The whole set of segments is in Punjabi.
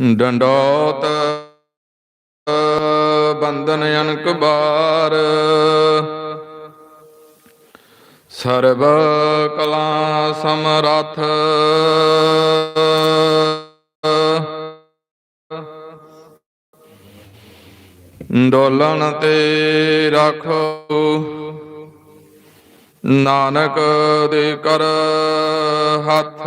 ਡੰਡੋਤ ਬੰਦਨ ਅਨਕ ਬਾਰ। ਸਰਬ ਕਲਾ ਸਮਰਥ। ਡੋਲਣ ਤੇ ਰੱਖੋ। ਨਾਨਕ ਦੇ ਕਰ ਹੱਥ।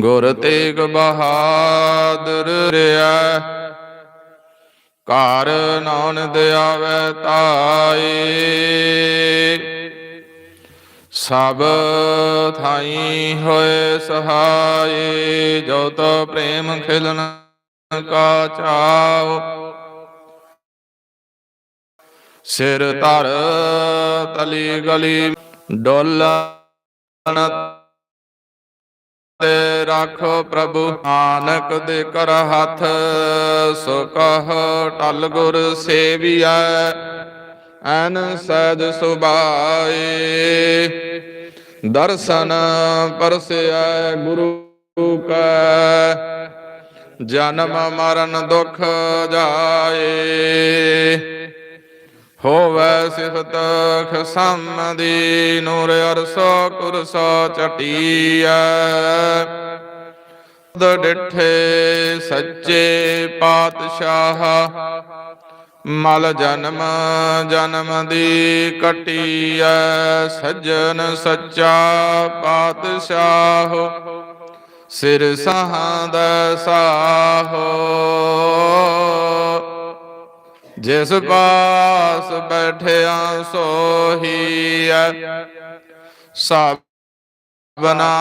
ਗੁਰ ਤੇਗ ਬਹਾਦਰ ਰਿਆ ਘਰ ਨਾਨਦ ਆਵੇ ਤਾਏ। ਸਭ ਥਾਈ ਹੋਏ ਸਹਾਏ, ਜੋ ਤੋ ਪ੍ਰੇਮ ਖਿਲਨ ਕਾ ਚਾਓ ਸਿਰ ਧਰ ਤਲੀ ਗਲੀ ਡੋਲਣ ਤੇ ਰਾਖੋ ਪ੍ਰਭੂ ਨਾਨਕ ਦੇ ਕਰ ਹੱਥ, ਸੋ ਕਹ ਟਲ ਗੁਰ ਸੇਵੀਐ, ਐਨ ਸਹਿਜ ਸੁਭਾਏ। ਦਰਸ਼ਨ ਪਰਸਿਐ ਗੁਰੂ ਕੈ, ਜਨਮ ਮਰਨ ਦੁਖ ਜਾਏ। ਹੋਵੈ ਸਿਫਤ ਖਸਮਦੀ ਨੂਰ ਅਰਸੋ ਕੁਰਸੋ ਚਟੀਐ। ਦ ਡਿਠੇ ਸੱਚੇ ਪਾਤਸ਼ਾਹ, ਮਲ ਜਨਮ ਜਨਮ ਦੀ ਕਟੀਐ। ਸੱਜਣ ਸੱਚਾ ਪਾਤਸ਼ਾਹ, ਸਿਰ ਸਹਾਂਦ ਸਾਹੋ। ਜਿਸ ਪਾਸ ਬੈਠਿਆ ਸੋਹੀਐ ਸਭਨਾ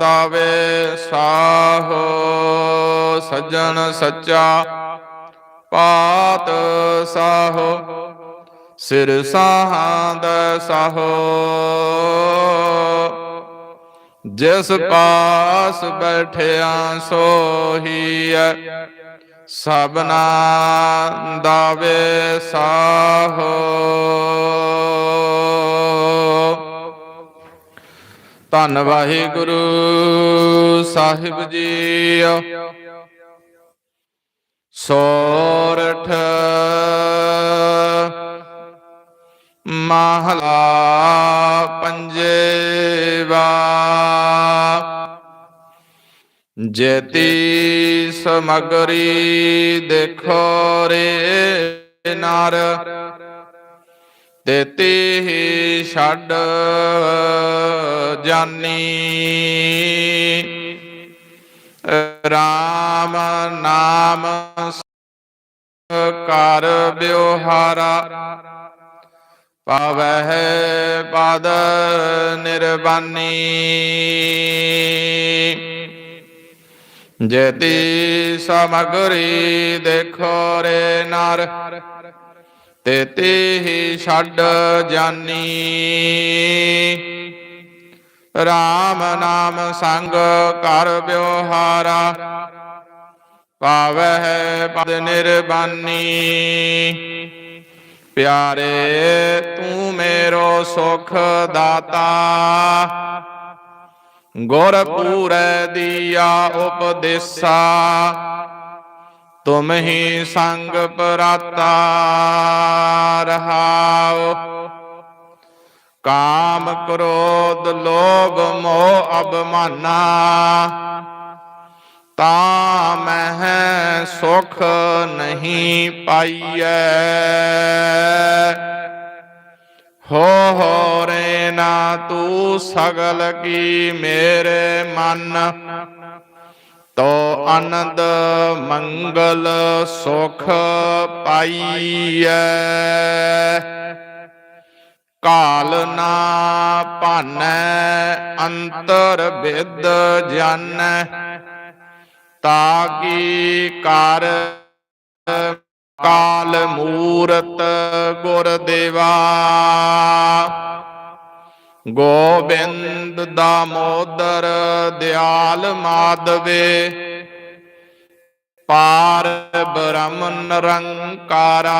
ਦਾਵੇ ਸਾਹੋ ਸੱਜਣ ਸੱਚਾ ਪਾਤ ਸਾਹੋ ਸਿਰ ਸਾਹਾਂਦ ਸਾਹੋ। ਜਿਸ ਪਾਸ ਬੈਠਿਆ ਸੋਹੀਐ ਸਭਨਾ ਦਾਵੇ ਸਾਹੋ। ਧੰਨ ਵਾਹਿਗੁਰੂ ਸਾਹਿਬ ਜੀ ਸੋਰਠ ਮਹਲਾ ਪੰਜੇਵਾ ਜੇਤੀ ਸਮਗਰੀ ਦੇਖੋ ਰੇ ਨਰ। ਤੇਤੀ ਹੀ ਛੱਡ ਜਾਨੀ। ਰਾਮ ਨਾਮ ਕਰ ਬਿਵਹਾਰਾ ਪਾਵਹਿ ਪਦ ਨਿਰਬਾਨੀ। ਜੇਤੀ ਸਮਗਰੀ ਦੇਖੋ ਰੇ ਨਰ। ਤੇਤੀ ਹੀ ਛੱਡ ਜਾਨੀ। RAM ਨਾਮ ਸੰਗ ਕਰ ਬਿਵਹਾਰਾ ਪਾਵਹਿ ਪਦ ਨਿਰਬਾਨੀ। ਪਿਆਰੇ ਤੂੰ ਮੇਰੋ ਸੁਖ ਦਾਤਾ। ਗੁਰ ਪੂਰੈ ਦੀਆ ਉਪਦੇਸਾ, ਤੁਮ ਹੀ ਸੰਗ ਪਰਾਤਾ ਰਹਾਉ। ਕਾਮ ਕ੍ਰੋਧ ਲੋਭ ਮੋਹ ਅਭਮਾਨਾ, ਤਾਂ ਮਹਿ ਸੁਖ ਨਹੀਂ ਪਾਈਐ। ਹੋ ਹੋ ਰੇ ਨਾ ਤੂੰ ਸਗਲ ਕੀ ਮੇਰੇ ਮਨ? ਤੋ ਆਨੰਦ ਮੰਗਲ ਸੁਖ ਪਾਈਐ। ਕਾਲ ਨਾ ਭਾਨੈ, ਅੰਤਰ ਵਿਦ ਜਾਣੈ ਤਾਕੀ ਕਰ ਕਾਲ ਮੂਰਤ ਗੁਰ ਦੇਵਾ। ਗੋਬਿੰਦ ਦਾਮੋਦਰ ਦਿਆਲ ਮਾਧਵੇ। ਪਾਰ ਬ੍ਰਹਮ ਨਿਰੰਕਾਰਾ।